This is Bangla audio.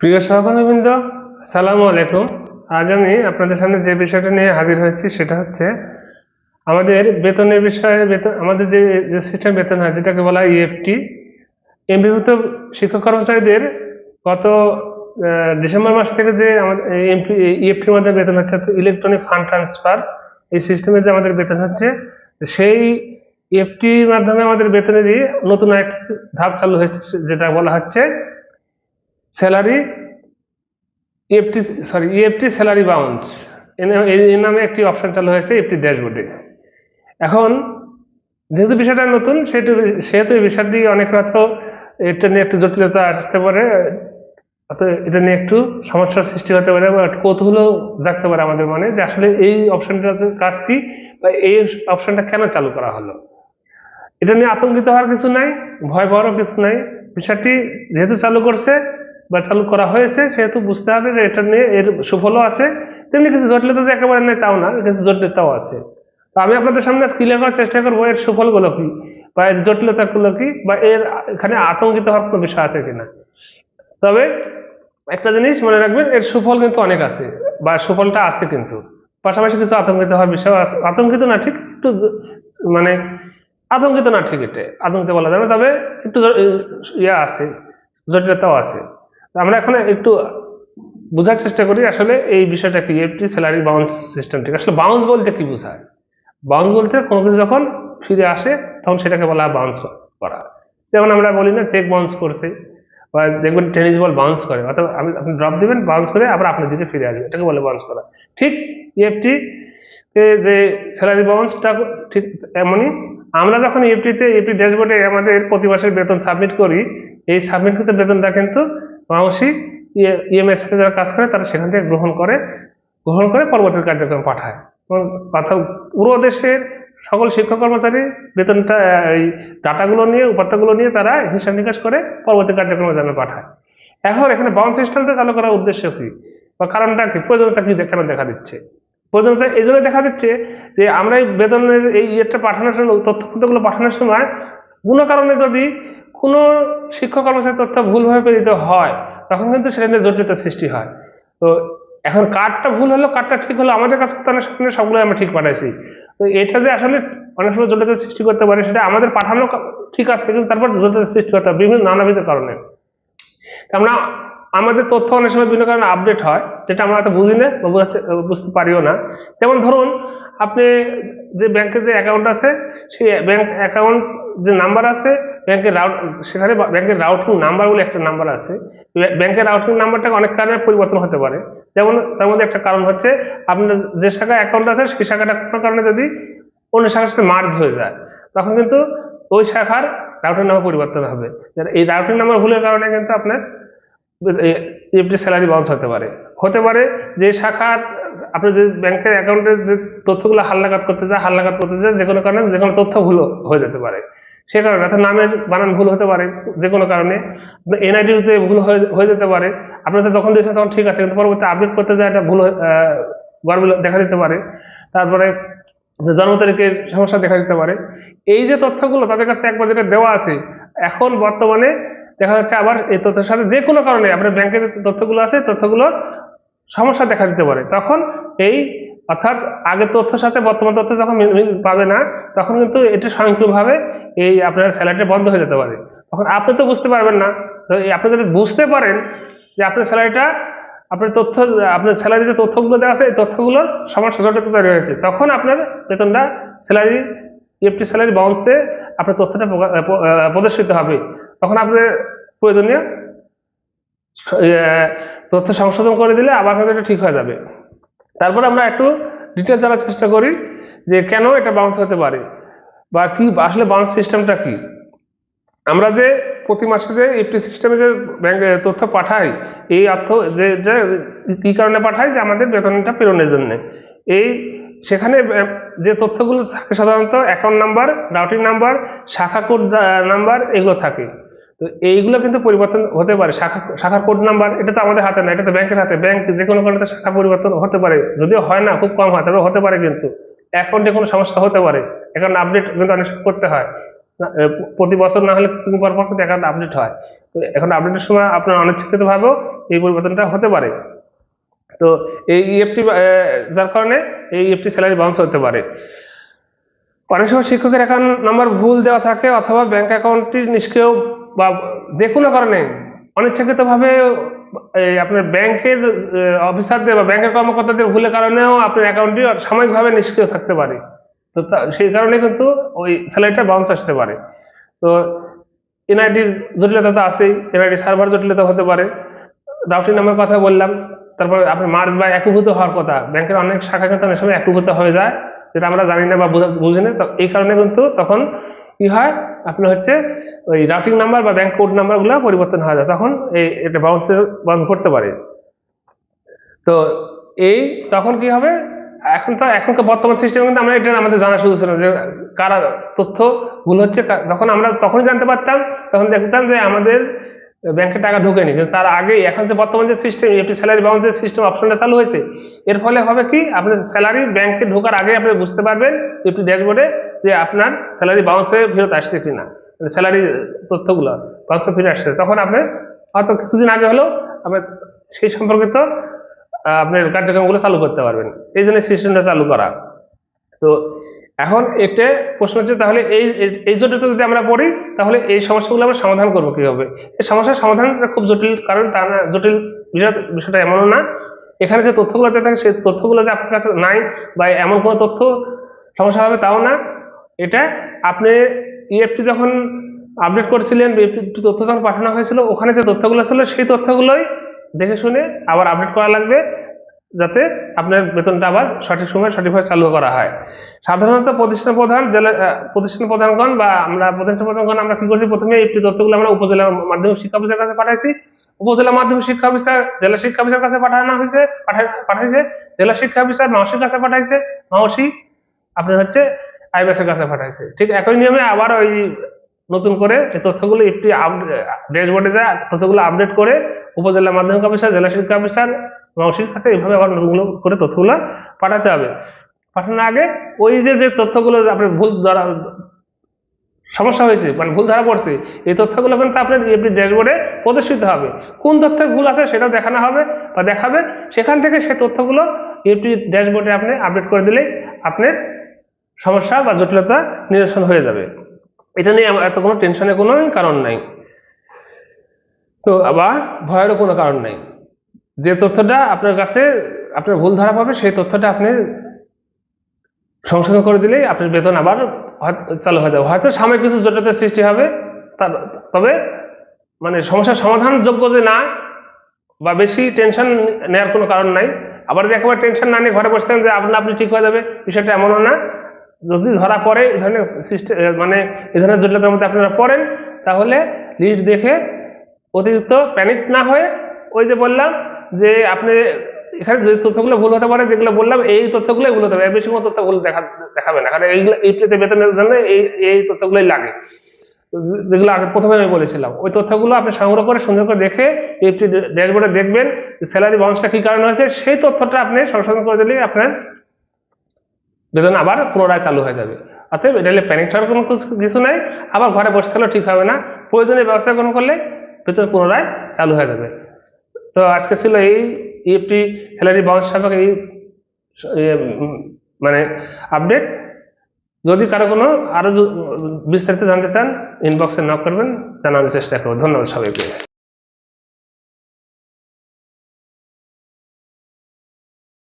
প্রিয় সহকর্মীবৃন্দ সালামু আলাইকুম। আজ আমি আপনাদের সামনে যে বিষয়টা নিয়ে হাজির হয়েছি সেটা হচ্ছে আমাদের বেতনের বিষয়ে, বেতন, আমাদের যে সিস্টেম বেতন হয়, যেটাকে বলা হয় ইএফটি এমপিভুক্ত শিক্ষক কর্মচারীদের গত ডিসেম্বর মাস থেকে যে আমাদের এমপি ইএফটির মাধ্যমে বেতন হচ্ছে ইলেকট্রনিক ফান্ড ট্রান্সফার এই সিস্টেমে যে আমাদের বেতন হচ্ছে, সেই ইএফটির মাধ্যমে আমাদের বেতনেরই নতুন এক ধাপ চালু হয়েছে, যেটা বলা হচ্ছে salary EFT sorry EFT salary bounce এই নামে একটি অপশন চালু হয়েছে ইএফটি ড্যাশবোর্ডে এখন, যেহেতু বিষয়টা নতুন, সেহেতু সেহেতু এই বিষয়টি অনেক হয়তো এটা নিয়ে একটু জটিলতা আসতে পারে এটা নিয়ে একটু সমস্যার সৃষ্টি হতে পারে বা একটু কৌতূহল জাগতে পারে আমাদের মনে যে আসলে এই অপশনটার কাজ কি বা এই অপশনটা কেন চালু করা হলো। এটা নিয়ে আতঙ্কিত হওয়ার কিছু নাই ভয় পাওয়ারও কিছু নাই। বিষয়টি যেহেতু চালু করছে চালু করা হয়েছে, সেহেতু বুঝতে হবে যে এটা নিয়ে এর সুফলও আছে। তেমনি কিছু জটিলতা যে একেবারে নেই তাও না, কিছু জটিলতাও আছে। তো আমি আপনাদের সামনে ক্লিয়ার করার চেষ্টা করব এর সুফলগুলো কি, বা এর জটিলতাগুলো কি, বা এর এখানে আতঙ্কিত হওয়ার কোনো বিষয় আছে কিনা। তবে একটা জিনিস মনে রাখবেন, এর সুফল কিন্তু অনেক আছে, বা সুফলটা আছে কিন্তু। পাশাপাশি কিছু আতঙ্কিত হওয়ার বিষয় আছে। আতঙ্কিত না, ঠিক একটু মানে আতঙ্কিত না, ঠিক এটা আতঙ্কিত বলা যাবে, তবে একটু ইয়ে আছে, জটিলতাও আছে। আমরা এখন একটু বোঝার চেষ্টা করি আসলে এই বিষয়টা কি এফটি স্যালারি বাউন্স সিস্টেম ঠিক আসলে বাউন্স বলতে কি বোঝায়? বাউন্স বলতে কোনো কিছু যখন ফিরে আসে, তখন সেটাকে বলা বাউন্স করা। যেমন আমরা বলি না চেক বাউন্স করছে, বা দেখবেন টেনিস বল বাউন্স করে, অর্থাৎ আপনি আপনি ড্রপ দিবেন বাউন্স করে আবার আপনার দিকে ফিরে আসবে। এটাকে বলে বাউন্স করা। ঠিক ইএফটি যে স্যালারি বাউন্সটা ঠিক এমনই আমরা যখন ইএফটিতে ইএফটি ড্যাশবোর্ডে আমাদের প্রতি মাসের বেতন সাবমিট করি, এই সাবমিট করতে বেতনটা কিন্তু মানুষই ইএমএস এ যারা কাজ করে, তারা সেখান থেকে গ্রহণ করে গ্রহণ করে পরবর্তী কার্যক্রম পাঠায়। অর্থাৎ পুরো দেশের সকল শিক্ষক কর্মচারী বেতনটা, এই ডাটাগুলো নিয়ে, উপাত্তগুলো নিয়ে তারা হিসাব নিকাশ করে পরবর্তী কার্যক্রমের জন্য পাঠায়। এখন এখানে বাউন্স সিস্টেমটা চালু করার উদ্দেশ্য কি? বা কারণটা কি? প্রয়োজনটা কি কেন দেখা দিচ্ছে? প্রয়োজনতা এই জন্য দেখা দিচ্ছে যে আমরা এই বেতনের, এই ইয়েটা পাঠানোর সময় তথ্যগুলো পাঠানোর সময় কোনো কারণে যদি কোনো শিক্ষক কর্মচারী তথ্য ভুলভাবে প্রেরিত হয়, তখন কিন্তু সেটা নিয়ে জটিলতার সৃষ্টি হয়। তো এখন কার্ডটা ভুল হলো, কার্ডটা ঠিক হলো, আমাদের কাছে তো অনেক সময় সবগুলো আমরা ঠিক পাঠাইছি। তো এটা যে আসলে অনেক সময় জটিলতার সৃষ্টি করতে পারে, সেটা আমাদের পাঠানো ঠিক আছে, কিন্তু তারপর জটিলতার সৃষ্টি করতে হবে, বিভিন্ন নানাবিধ কারণে। আমরা, আমাদের তথ্য অনেক সময় বিভিন্ন কারণে আপডেট হয়, যেটা আমরা হয়তো বুঝি না বুঝতে পারিও না। যেমন ধরুন, আপনি যে ব্যাংকে যে অ্যাকাউন্ট আছে, সেই ব্যাংক অ্যাকাউন্ট যে নাম্বার আছে ব্যাংকের রাউট সেখানে ব্যাংকের রাউটিং নাম্বার বলে একটা নাম্বার আছে। ব্যাংকের রাউটিং নাম্বারটা অনেক কারণে পরিবর্তন হতে পারে। যেমন, তার মধ্যে একটা কারণ হচ্ছে, আপনার যে শাখায় অ্যাকাউন্ট আছে, সেই শাখাটা কোনো কারণে যদি অন্য শাখার সাথে মার্জ হয়ে যায়, তখন কিন্তু ওই শাখার রাউটিং নাম্বার পরিবর্তন হবে। এই রাউটিং নাম্বার ভুলের কারণে কিন্তু আপনার এফডি স্যালারি বাউন্স হতে পারে। হতে পারে যে শাখার, আপনি যে ব্যাংকের অ্যাকাউন্টের যে তথ্যগুলো হালনাগাদ করতে যায় হালনাগাদ করতে যায় যে কোনো কারণে যে কোনো তথ্য ভুল হয়ে যেতে পারে। সে কারণে অর্থাৎ নামের বানান ভুল হতে পারে, যে কোনো কারণে। এনআইডিতে ভুল হয়ে যেতে পারে। আপনাদের যখন দিয়েছেন তখন ঠিক আছে, কিন্তু পরবর্তী আপডেট করতে যায় এটা ভুল গড়বড় দেখা দিতে পারে। তারপরে জন্ম তারিখের সমস্যা দেখা দিতে পারে। এই যে তথ্যগুলো তাদের কাছে একবার যেটা দেওয়া আছে, এখন বর্তমানে দেখা যাচ্ছে আবার এই তথ্যের সাথে যে কোনো কারণে আপনার ব্যাংকের যে তথ্যগুলো আছে, তথ্যগুলো সমস্যা দেখা দিতে পারে। তখন এই, অর্থাৎ আগের তথ্যের সাথে বর্তমান তথ্য যখন পাবে না, তখন কিন্তু এটা স্বয়ংক্রিয়ভাবে এই আপনার স্যালারিটা বন্ধ হয়ে যেতে পারে। তখন আপনি তো বুঝতে পারবেন না। আপনি যদি বুঝতে পারেন যে আপনার স্যালারিটা আপনার তথ্য, আপনার স্যালারি যে তথ্যগুলো দেওয়া আছে, এই তথ্যগুলোর সমস্যা সচেতনতা রয়েছে তখন আপনার বেতনটা স্যালারি ইএফটি স্যালারি বাউন্সে আপনার তথ্যটা প্রদর্শিত হবে। তখন আপনার প্রয়োজনীয় তথ্য সংশোধন করে দিলে আবার হয়তো এটা ঠিক হয়ে যাবে। তারপর আমরা একটু ডিটেলস জানার চেষ্টা করি যে কেন এটা বাউন্স হতে পারে। বা কি, আসলে বাউন্স সিস্টেমটা কি? আমরা যে প্রতি মাসে যে এফটি সিস্টেমে যে ব্যাংকে তথ্য পাঠাই, এই অর্থ যে কি কারণে পাঠাই? যে আমাদের বেতনটা প্রেরণের জন্য। এই সেখানে যে তথ্যগুলো থাকে সাধারণত অ্যাকাউন্ট নাম্বার রাউটিং নাম্বার শাখা কোড নাম্বার এগুলো থাকে। তো এইগুলো কিন্তু পরিবর্তন হতে পারে। শাখা, শাখার কোড নাম্বার এটা তো আমাদের হাতে না, এটা তো ব্যাংকের হাতে। ব্যাংক যে কোনো কারণে শাখা পরিবর্তন হতে পারে। যদিও হয় না, খুব কম হয়, তবে হতে পারে কিন্তু। অ্যাকাউন্টে কোনো সমস্যা হতে পারে। অ্যাকাউন্ট আপডেট কিন্তু অনেক করতে হয়। প্রতি বছর না হলে কিছুদিন পর পর কিন্তু আপডেট হয়। তো এখন আপডেটের সময় আপনার অনিচ্ছাকৃত ভাবেও এই পরিবর্তনটা হতে পারে। তো এই ইএফটি যার কারণে এই ইএফটি স্যালারি বাউন্স হতে পারে। অনেক সময় শিক্ষকের অ্যাকাউন্ট নাম্বার ভুল দেওয়া থাকে অথবা ব্যাংক অ্যাকাউন্টটি নিষ্ক্রিয় বা কোনো কারণে অনিচ্ছাকৃতভাবে আপনার ব্যাংকের অফিসারদের বা ব্যাংকের কর্মকর্তাদের ভুলের কারণেও আপনার অ্যাকাউন্টটি সাময়িকভাবে নিষ্ক্রিয় থাকতে পারে। তো সেই কারণে কিন্তু ওই স্যালারিটা বাউন্স আসতে পারে। তো এনআইডির জটিলতা তো আছেই, এনআইডি সার্ভার জটিলতা হতে পারে। রাউটিং নামের কথা বললাম, তারপর আপনার মার্চ বা একীভূত হওয়ার কথা, ব্যাংকের অনেক শাখা কিন্তু অনেক সময় একীভূত হয়ে যায়, যেটা আমরা জানি না বা বুঝা- না। তো এই কারণে কিন্তু তখন কি হয়, আপনার হচ্ছে ওই রাউটিং নাম্বার বা ব্যাংক কোড নাম্বারগুলো পরিবর্তন হয়ে যায়, তখন এই, এটা বাউন্সের বাউন্স করতে পারে। তো এই, তখন কি হবে? এখন তো এখনকার বর্তমান সিস্টেমে কিন্তু আমরা এটা আমাদের জানা শুরু ছিল যে কারা তথ্য ভুল হচ্ছে যখন আমরা তখনই জানতে পারতাম, তখন দেখতাম যে আমাদের ব্যাংকে টাকা ঢোকেনি। কিন্তু তার আগে এখন যে বর্তমান যে সিস্টেম এফটি স্যালারি বাউন্সের সিস্টেম অপশনটা চালু হয়েছে, এর ফলে হবে কি? আপনার স্যালারি ব্যাংকে ঢোকার আগে আপনি বুঝতে পারবেন এফটি ড্যাশবোর্ডে যে আপনার স্যালারি বাউন্স হয়ে ফেরত আসছে কিনা স্যালারি তথ্যগুলো বাউন্স ফিরে আসছে। তখন আপনি হয়তো কিছুদিন আগে হলেও আপনার সেই সম্পর্কিত আপনার কার্যক্রমগুলো চালু করতে পারবেন। এই জন্য সিস্টেমটা চালু করা। তো এখন এটা প্রশ্ন হচ্ছে, তাহলে এই, এই- জটিলতা যদি আমরা পড়ি, তাহলে এই সমস্যাগুলো আমরা সমাধান করব কীভাবে? এই সমস্যার সমাধান খুব জটিল, কারণ তা না জটিল বিষয়- বিষয়টা এমনও না। এখানে যে তথ্যগুলো থাকে সেই তথ্যগুলো যে আপনার কাছে নাই বা এমন কোনো তথ্য সমস্যা হবে তাও না। এটা আপনি ইএফটি যখন আপডেট করেছিলেন ইএফটি তথ্য যখন পাঠানো হয়েছিল, ওখানে যে তথ্যগুলো ছিল, সেই তথ্যগুলোই দেখে শুনে আবার আপডেট করা লাগবে যাতে আপনার বেতনটা আবার সঠিক সময়ে সঠিকভাবে চালু করা হয়। সাধারণত প্রতিষ্ঠান প্রধান, জেলা প্রতিষ্ঠান প্রধানগণ বা আমরা প্রতিষ্ঠান প্রধানগণ আমরা কি করছি? প্রথমে এই তথ্যগুলো আমরা উপজেলা মাধ্যমিক শিক্ষা অফিসের কাছে পাঠাইছি। উপজেলা মাধ্যমিক শিক্ষা অফিসার জেলা শিক্ষা অফিসের কাছে পাঠানো হয়েছে পাঠা- পাঠাইছে। জেলা শিক্ষা অফিসার মাওসির কাছে পাঠাইছে। মাওসি আপনার হচ্ছে আইবিএসের কাছে পাঠাইছে। ঠিক একই নিয়মে আবার ওই নতুন করে এই তথ্যগুলো একটি ড্যাশবোর্ডে যা তথ্যগুলো আপডেট করে উপজেলা মাধ্যমিক অফিসার জেলা শিক্ষা অফিসার মাওসির কাছে এইভাবে আবার নতুনগুলো করে তথ্যগুলো পাঠাতে হবে। পাঠানোর আগে ওই যে যে তথ্যগুলো আপনার ভুল ধরা, সমস্যা হয়েছে মানে ভুল ধরা পড়ছে, এই তথ্যগুলো কিন্তু আপনার এপি ড্যাশবোর্ডে প্রদর্শিত হবে। কোন তথ্যের ভুল আছে সেটাও দেখানো হবে বা দেখাবে, সেখান থেকে সেই তথ্যগুলো এপি ড্যাশবোর্ডে আপনি আপডেট করে দিলে আপনার সমস্যা বা জটিলতা নিরসন হয়ে যাবে। এটা নিয়ে এত কোনো টেনশনের কোনো কারণ নাই। তো আবার ভয়েরও কোনো কারণ নাই। যে তথ্যটা আপনার কাছে, আপনার ভুল ধরা পাবে, সেই তথ্যটা আপনি সংশোধন করে দিলেই আপনার বেতন আবার চালু হয়ে যাবে। হয়তো সাময়িক কিছু জটিলতার সৃষ্টি হবে তবে মানে সমস্যার সমাধানযোগ্য যে না, বা বেশি টেনশন নেওয়ার কোনো কারণ নাই। আবার যে একেবারে টেনশন না নিয়ে ঘরে বসতেন যে, আপনার, আপনি ঠিক হয়ে যাবে, বিষয়টা এমনও না। যদি ধরা পড়ে এই ধরনের সিস্টেম মানে এই ধরনের জটিলতার মধ্যে আপনারা পড়েন, তাহলে লিস্ট দেখে অতিরিক্ত প্যানিক না হয়ে ওই যে বললাম যে আপনি এখানে যে তথ্যগুলো ভুল হতে পারে, যেগুলো বললাম, এই তথ্যগুলোই ভুল হতে পারে। বেশি কোনো তথ্য ভুল দেখা, দেখাবে না। কারণ এইগুলো এই পেতে বেতনের জন্য এই এই তথ্যগুলোই লাগে। যেগুলো আগে প্রথমে আমি বলেছিলাম। ওই তথ্যগুলো আপনি সংগ্রহ করে, সুন্দর করে দেখে এইটি ড্যাশবোর্ডে দেখবেন স্যালারি বাউন্সটা কি কারণে হয়েছে, সেই তথ্যটা আপনি সংশোধন করে দিলেই আপনার বেতন আবার পুনরায় চালু হয়ে যাবে। অতএব এটা প্যানিক হওয়ার কোনো কিছু- নাই। আবার ঘরে বসে থাকলেও ঠিক হবে না। প্রয়োজনীয় ব্যবস্থা গ্রহণ করলে বেতন পুনরায় চালু হয়ে যাবে। তো আজকে ছিল এই ইএফটি স্যালারি বাউন্স এই মানে আপডেট যদি কারও কোনো আরও বিস্তারিত জানতে চান ইনবক্সে নক করবেন। জানানোর চেষ্টা করব। ধন্যবাদ সবাইকে।